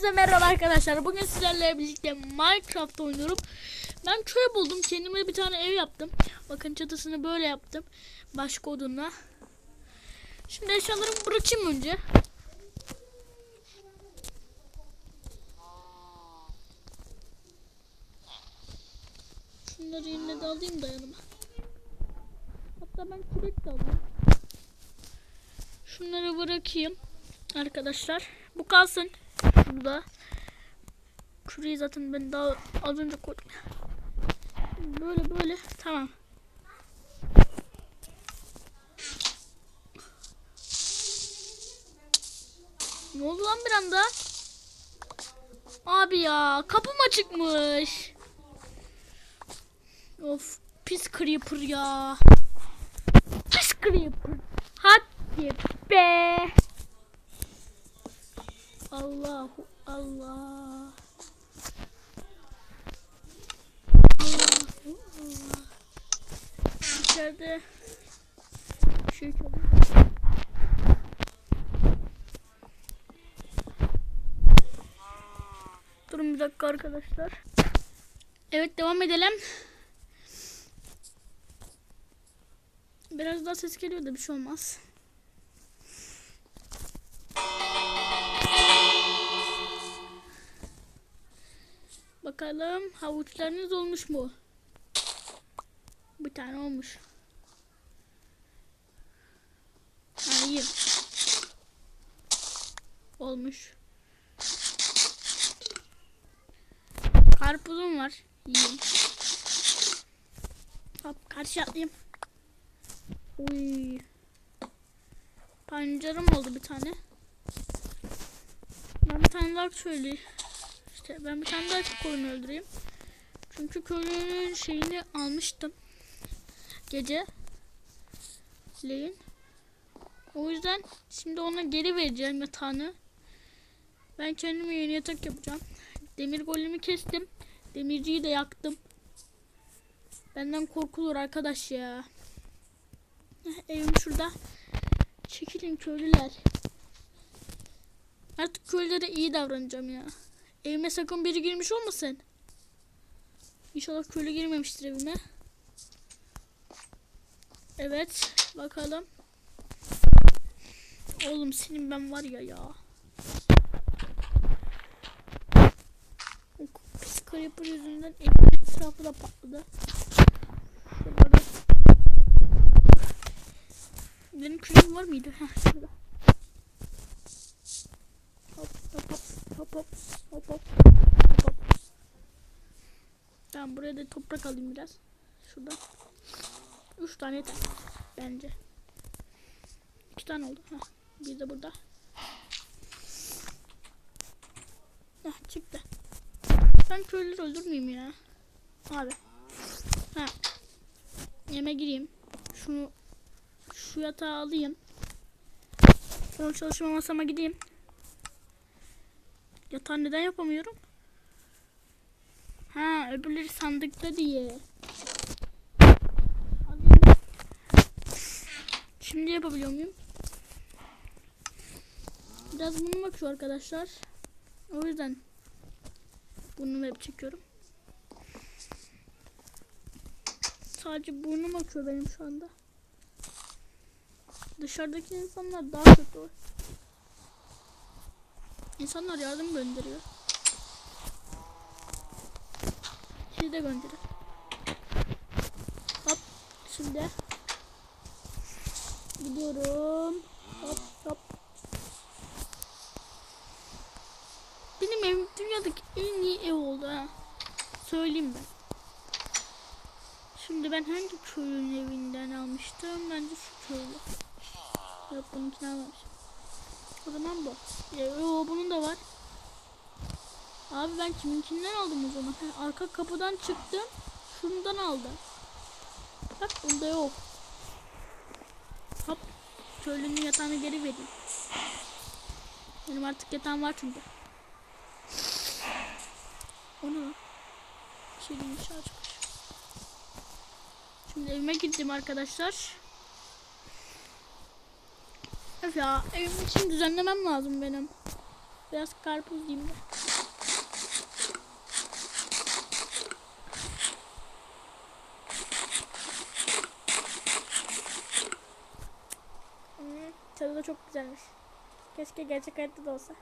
Hepinize merhaba arkadaşlar. Bugün sizlerle birlikte Minecraft oynuyorum. Ben köy buldum. Kendime bir tane ev yaptım. Bakın çatısını böyle yaptım. Başka odunla. Şimdi eşyalarımı bırakayım önce. Şunları yine de alayım da yanıma. Hatta ben kürek de alayım. Şunları bırakayım arkadaşlar. Bu kalsın. Burada. Küreği zaten ben daha az önce koydum. Böyle böyle tamam. Ne oldu lan bir anda? Abi ya kapım açıkmış. Of pis creeper ya. Pis creeper. Hadi be. Allahu Allah. Allahu Allah. İçeride şey çalıyor. Durun bir dakika arkadaşlar. Evet devam edelim. Biraz daha ses geliyor da bir şey olmaz. Bakalım havuçlarınız olmuş mu? Bir tane olmuş. Hayır. Olmuş. Karpuzum var. Yiyeyim. Hop karşı atlayayım. Uy. Pancarım oldu bir tane. Ben bir tane daha şöyle işte ben bir tane daha koyun öldüreyim. Çünkü köylünün şeyini almıştım. Gece. Leyin. O yüzden şimdi ona geri vereceğim yatağını. Ben kendime yeni yatak yapacağım. Demir golemi kestim. Demirciyi de yaktım. Benden korkulur arkadaş ya. Evim şurada. Çekilin köylüler. Artık köylülere iyi davranacağım ya. Evime sakın biri girmiş olmasın. İnşallah köylü girmemiştir evime. Evet. Bakalım. Oğlum senin ben var ya ya. Pis creeper yüzünden evimin etrafı da patladı. Benim küreğim var mıydı? Heh şurada. Hop hop hop hop hop hop hop hop hop. Tamam buraya da toprak alayım biraz. Şurada. Üç tane yeter. Bence. İki tane oldu. Heh. Bir de burada. Heh, çıktı. Ben köylüleri öldürmeyeyim ya. Abi. Ha. Yeme gireyim. Şunu şu yatağı alayım. Sonra çalışma masama gideyim. Yatağı neden yapamıyorum? Ha öbürleri sandıkta diye. Şimdi yapabiliyor muyum? Biraz burnum akıyor arkadaşlar. O yüzden burnumu hep çekiyorum. Sadece burnum akıyor benim şu anda. Dışarıdaki insanlar daha kötü. İnsanlar yardım gönderiyor. Siz de gönderin. Hop şimdi gidiyorum. Hop hop. Benim evim dünyadaki en iyi ev oldu ha. Söyleyeyim ben. Şimdi ben hangi köyün evinden almıştım? Bence şu köylü. Yok bununkini almamışım. O zaman bu. Ya, yo, bunun da var. Abi ben kiminkinden aldım o zaman? Ha, arka kapıdan çıktım. Şundan aldım. Bak bunda yok. Hop. Köylünün yatağını geri vereyim. Benim artık yatağım var çünkü. O lan? Bir şey değil, dışarı çıkmış. Şimdi evime gittim arkadaşlar. Öf ya evim için düzenlemem lazım benim. Biraz karpuz yiyeyim de. Hmm, tadı da çok güzelmiş. Keşke gerçek hayatta da olsa.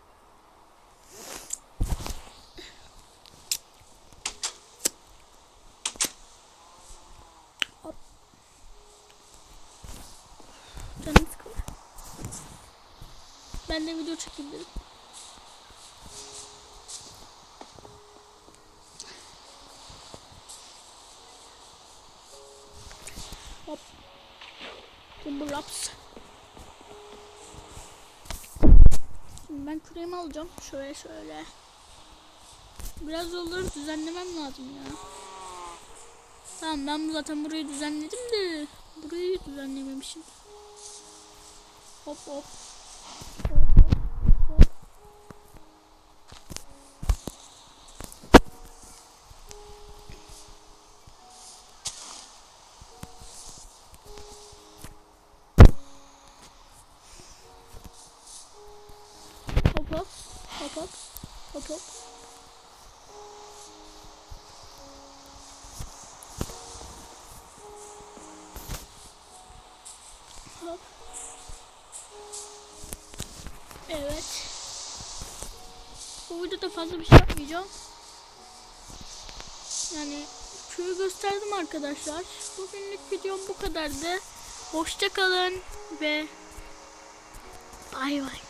Ben de video çekeyim. Hop. Timberlaps. Şimdi ben küreğimi alacağım. Şöyle şöyle. Biraz yolları düzenlemem lazım ya. Tamam ben zaten burayı düzenledim de burayı düzenlememişim. Hop. Hop hop. hop. Hop hop. Hop hop. Hop. Hop. Evet. Bu videoda fazla bir şey yapmayacağım. Yani köyü gösterdim arkadaşlar. Bugünlük videom bu kadardı. Hoşça kalın ve bay bay.